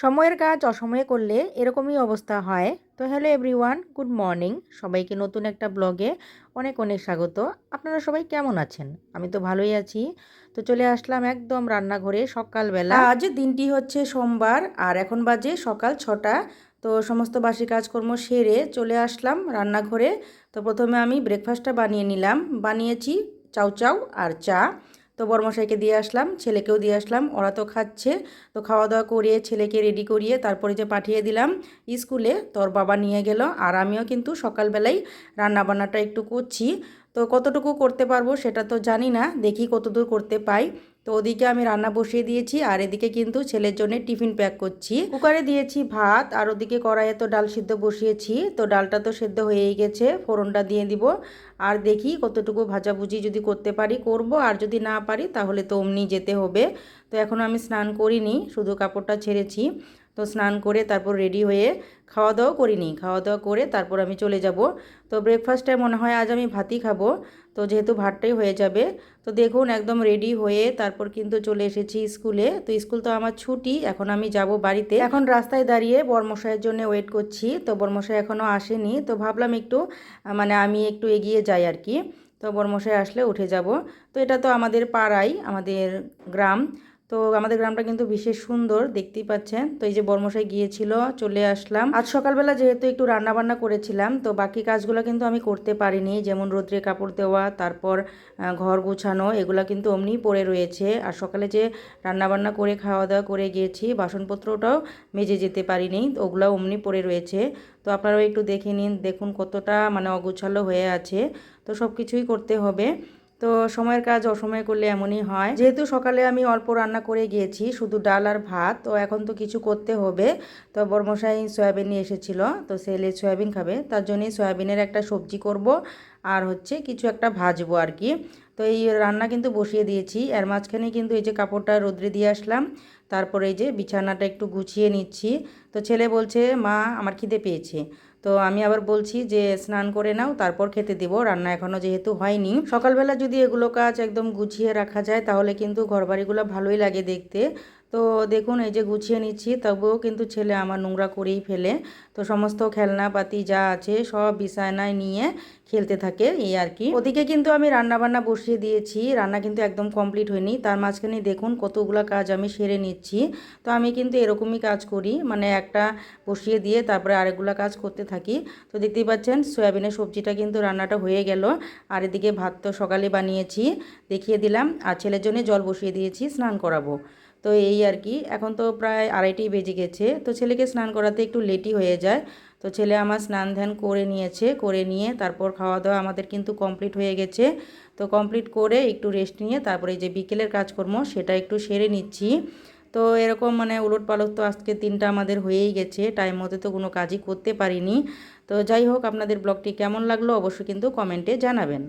সময়ের কাজ অসময়ে করলে এরকমই অবস্থা হয়। তো হ্যালো এভরিওয়ান গুড মর্নিং সবাইকে নতুন একটা ব্লগে অনেক অনেক স্বাগত। আপনারা সবাই কেমন আছেন? আমি তো ভালোই আছি। তো চলে আসলাম একদম রান্নাঘরে সকালবেলা। আজ দিনটি হচ্ছে সোমবার আর এখন বাজে সকাল ছটা। তো সমস্ত বাসি কাজকর্ম সেরে চলে আসলাম রান্নাঘরে। তো প্রথমে আমি ব্রেকফাস্টটা বানিয়ে নিলাম। বানিয়েছি চাউ চাউ আর চা। তো বর্মশাইকে দিয়ে আসলাম, ছেলেকেও দিয়ে আসলাম, ওরা তো খাচ্ছে। তো খাওয়া দাওয়া করিয়ে ছেলেকে রেডি করিয়ে তারপরে যে পাঠিয়ে দিলাম স্কুলে, তোর বাবা নিয়ে গেল। আর আমিও কিন্তু সকালবেলাই রান্নাবান্নাটা একটু করছি। তো কতটুকু করতে পারব সেটা তো জানি না, দেখি কতদূর করতে পাই। তো ওদিকে আমি রান্না বসিয়ে দিয়েছি, আর এদিকে কিন্তু ছেলের জন্য টিফিন প্যাক করছি। কুকারে দিয়েছি ভাত, আর ওদিকে কড়াইয়ে তো ডাল সিদ্ধ বসিয়েছি, তো ডালটা তো সেদ্ধ হয়েই গেছে, ফোড়নটা দিয়ে দিব। আর দেখি কতটুকু ভাজাভুজি যদি করতে পারি, করব, আর যদি না পারি তাহলে তো অমনি যেতে হবে। তো এখন আমি স্নান করিনি, শুধু কাপড়টা ছেড়েছি। তো স্নান করে তারপর রেডি হয়ে খাওয়া দাওয়া করিনি। খাওয়া দাওয়া করে তারপর আমি চলে যাব। তো ব্রেকফাস্টে মনে হয় আজ আমি ভাতই খাব। তো যেহেতু ভাতটাই হয়ে যাবে, তো দেখুন একদম রেডি হয়ে তারপর কিন্তু চলে এসেছি স্কুলে। তো স্কুল তো আমার ছুটি, এখন আমি যাব বাড়িতে। এখন রাস্তায় দাঁড়িয়ে বর্মশাইয়ের জন্য ওয়েট করছি। তো বর্মশাই এখনও আসেনি। তো ভাবলাম একটু মানে আমি একটু এগিয়ে যাই আর কি। তো বর্মশাই আসলে উঠে যাব। তো এটা তো আমাদের পাড়াই, আমাদের গ্রাম। তো আমাদের গ্রামটা কিন্তু বিশেষ সুন্দর, দেখতেই পাচ্ছেন। তো এই যে বর্মশাই গিয়েছিল, চলে আসলাম। আজ সকালবেলা যেহেতু একটু রান্না বান্না করেছিলাম, তো বাকি কাজগুলো কিন্তু আমি করতে পারিনি। যেমন রোদ্রে কাপড় দেওয়া, তারপর ঘর গুছানো, এগুলো কিন্তু অমনি পড়ে রয়েছে। আর সকালে যে রান্নাবান্না করে খাওয়া দাওয়া করে গিয়েছি, বাসনপত্রটাও মেজে যেতে পারিনি, ওগুলো অমনি পড়ে রয়েছে। তো আপনারাও একটু দেখে নিন, দেখুন কতটা মানে অগুছালো হয়ে আছে। তো সব কিছুই করতে হবে। তো সময়ের কাজ অসময়ে করলে এমনই হয়। যেহেতু সকালে আমি অল্প রান্না করে গিয়েছি, শুধু ডাল আর ভাত, তো এখন তো কিছু করতে হবে। তো বর্মশাই সয়াবিন নিয়ে এসেছিল, তো সেলে সয়াবিন খাবে। তার জন্যই সয়াবিনের একটা সবজি করব, আর হচ্ছে কিছু একটা ভাজবো আর কি। তো এই রান্না কিন্তু বসিয়ে দিয়েছি, এর মাঝখানে কিন্তু এই যে কাপড়টা রোদ্রে দিয়ে আসলাম, তারপরে এই যে বিছানাটা একটু গুছিয়ে নিচ্ছি। তো ছেলে বলছে, মা, আমার খিদে পেয়েছে। তো আমি আবার বলছি যে স্নান করে নাও, তারপর খেতে দিব। রান্না এখনও যেহেতু হয়নি। সকালবেলা যদি এগুলো কাজ একদম গুছিয়ে রাখা যায়, তাহলে কিন্তু ঘরবাড়িগুলো ভালোই লাগে দেখতে। তো দেখুন, এই যে গুছিয়ে নিচ্ছি, তবুও কিন্তু ছেলে আমার নোংরা করেই ফেলে। তো সমস্ত খেলনাপাতি যা আছে সব বিছানায় নিয়ে খেলতে থাকে, এই আর কি। ওদিকে কিন্তু আমি রান্না বান্না বসিয়ে দিয়েছি, রান্না কিন্তু একদম কমপ্লিট হয়নি। তার মাঝখানে দেখুন, কতগুলো কাজ আমি সেরে নিচ্ছি। তো আমি কিন্তু এরকমই কাজ করি মানে একটা বসিয়ে দিয়ে তারপরে আরেকগুলো কাজ করতে থাকি। তো দেখতেই পাচ্ছেন, সয়াবিনের সবজিটা কিন্তু রান্নাটা হয়ে গেল। আর এদিকে ভাত তো সকালে বানিয়েছি, দেখিয়ে দিলাম। আর ছেলের জন্য জল বসিয়ে দিয়েছি, স্নান করাবো। তো এই আর কি। এখন তো প্রায় আড়াইটেই বেজে গেছে। তো ছেলেকে স্নান করাতে একটু লেটই হয়ে যায়। তো ছেলে আমার স্নান ধ্যান করে নিয়েছে, করে নিয়ে তারপর খাওয়া দাওয়া আমাদের কিন্তু কমপ্লিট হয়ে গেছে। তো কমপ্লিট করে একটু রেস্ট নিয়ে তারপরে যে বিকেলের কাজকর্ম সেটা একটু সেরে নিচ্ছি। তো এরকম মানে উলট পালট তো আজকে তিনটা আমাদের হয়েই গেছে। টাইম মতো তো কোনো কাজই করতে পারিনি। তো যাই হোক, আপনাদের ব্লগটি কেমন লাগল অবশ্যই কিন্তু কমেন্টে জানাবেন।